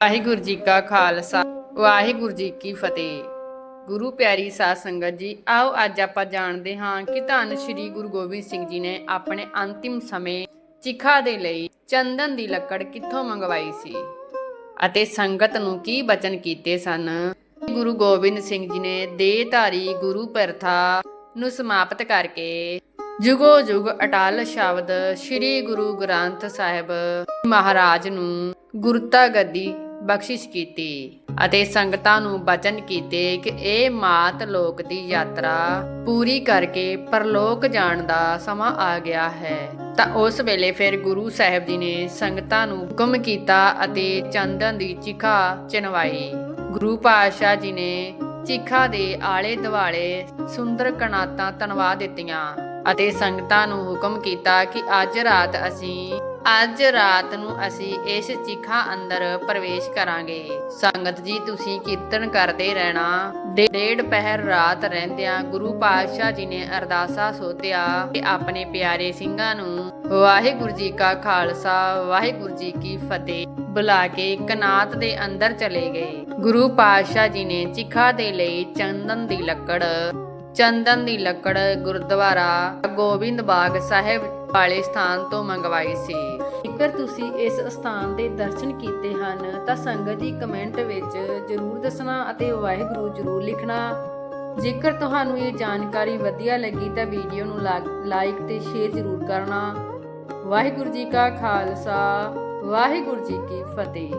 ਵਾਹਿਗੁਰੂ ਜੀ ਕਾ ਖਾਲਸਾ, ਵਾਹਿਗੁਰੂ ਜੀ ਕੀ ਫਤਿਹ। ਗੁਰੂ ਪਿਆਰੀ ਸਾਧ ਸੰਗਤ ਜੀ, ਆਓ ਅੱਜ ਆਪਾਂ ਜਾਣਦੇ ਹਾਂ ਕਿ ਧੰਨ ਸ਼੍ਰੀ ਗੁਰੂ ਗੋਬਿੰਦ ਸਿੰਘ ਜੀ ਨੇ ਆਪਣੇ ਅੰਤਿਮ ਸਮੇਂ ਚਿਖਾ ਦੇ ਲਈ ਚੰਦਨ ਦੀ ਲੱਕੜ ਕਿੱਥੋਂ ਮੰਗਵਾਈ ਸੀ ਅਤੇ ਸੰਗਤ ਨੂੰ ਕੀ ਬਚਨ ਕੀਤੇ ਸਨ? ਗੁਰੂ ਗੋਬਿੰਦ ਸਿੰਘ ਜੀ ਨੇ ਦੇਹਧਾਰੀ ਗੁਰੂ ਪ੍ਰਥਾ ਨੂੰ ਸਮਾਪਤ ਕਰਕੇ ਜੁਗੋ ਜੁਗ ਅਟਲ ਸ਼ਬਦ ਸ੍ਰੀ ਗੁਰੂ ਗ੍ਰੰਥ ਸਾਹਿਬ ਮਹਾਰਾਜ ਨੂੰ ਗੁਰਤਾ ਗੱਦੀ ਬਖਸ਼ਿਸ਼ ਕੀਤੀ ਅਤੇ ਸੰਗਤਾਂ ਨੂੰ ਬਚਨ ਕੀਤੇ ਕਿ ਇਹ ਮਾਤ ਲੋਕ ਦੀ ਯਾਤਰਾ ਪੂਰੀ ਕਰਕੇ ਪਰਲੋਕ ਜਾਣ ਦਾ ਸਮਾਂ ਆ ਗਿਆ ਹੈ। ਤਾਂ ਉਸ ਵੇਲੇ ਫਿਰ ਗੁਰੂ ਸਾਹਿਬ ਜੀ ਨੇ ਸੰਗਤਾਂ ਨੂੰ ਹੁਕਮ ਕੀਤਾ ਅਤੇ ਚੰਦਨ ਦੀ ਚਿਖਾ ਚਨਵਾਈ ਗੁਰੂ ਪਾਤਸ਼ਾਹ ਜੀ ਨੇ ਚਿਖਾ ਦੇ ਆਲੇ ਦੁਆਲੇ ਸੁੰਦਰ ਕਨਾਤਾਂ ਤਨਵਾ ਦਿੱਤੀਆਂ ਅਤੇ ਸੰਗਤਾਂ ਨੂੰ ਹੁਕਮ ਕੀਤਾ ਕਿ ਅੱਜ ਰਾਤ ਅਸੀਂ ਅੱਜ ਰਾਤ ਨੂੰ ਅਸੀਂ ਇਸ ਚਿਖਾ ਅੰਦਰ ਪ੍ਰਵੇਸ਼ ਕਰਾਂਗੇ। ਸੰਗਤ ਜੀ, ਤੁਸੀਂ ਕੀਰਤਨ ਕਰਦੇ ਰਹਿਣਾ। ਡੇਢ ਪਹਿਰ ਰਾਤ ਰਹਿੰਦਿਆਂ ਗੁਰੂ ਪਾਤਸ਼ਾਹ ਜੀ ਨੇ ਅਰਦਾਸਾ ਸੋਧਿਆ ਕਿ ਆਪਣੇ ਪਿਆਰੇ ਸਿੰਘਾਂ ਨੂੰ ਵਾਹਿਗੁਰੂ ਜੀ ਕਾ ਖਾਲਸਾ, ਵਾਹਿਗੁਰੂ ਜੀ ਕੀ ਫਤਿਹ ਬੁਲਾ ਕੇ ਕਨਾਤ ਦੇ ਅੰਦਰ ਚਲੇ ਗਏ। ਗੁਰੂ ਪਾਤਸ਼ਾਹ ਜੀ ਨੇ ਚਿਖਾ ਦੇ ਲਈ ਚੰਦਨ ਦੀ ਲੱਕੜ ਚੰਦਨ ਦੀ ਲੱਕੜ ਗੁਰਦੁਆਰਾ ਗੋਬਿੰਦ ਬਾਗ ਸਾਹਿਬ ਵਾਲੇ ਸਥਾਨ ਤੋਂ ਮੰਗਵਾਈ ਸੀ। ਜੇਕਰ ਤੁਸੀਂ ਇਸ ਸਥਾਨ ਦੇ ਦਰਸ਼ਨ ਕੀਤੇ ਹਨ, ਤਾਂ ਸੰਗਤ ਜੀ ਕਮੈਂਟ ਵਿੱਚ ਜਰੂਰ ਦੱਸਣਾ ਅਤੇ ਵਾਹਿਗੁਰੂ ਜਰੂਰ ਲਿਖਣਾ। ਜੇਕਰ ਤੁਹਾਨੂੰ ਇਹ ਜਾਣਕਾਰੀ ਵਧੀਆ ਲੱਗੀ, ਤਾਂ ਵੀਡੀਓ ਨੂੰ ਲਾਈਕ ਤੇ ਸ਼ੇਅਰ ਜਰੂਰ ਕਰਨਾ। ਵਾਹਿਗੁਰੂ ਜੀ ਕਾ ਖਾਲਸਾ, ਵਾਹਿਗੁਰੂ ਜੀ ਕੀ ਫਤਿਹ।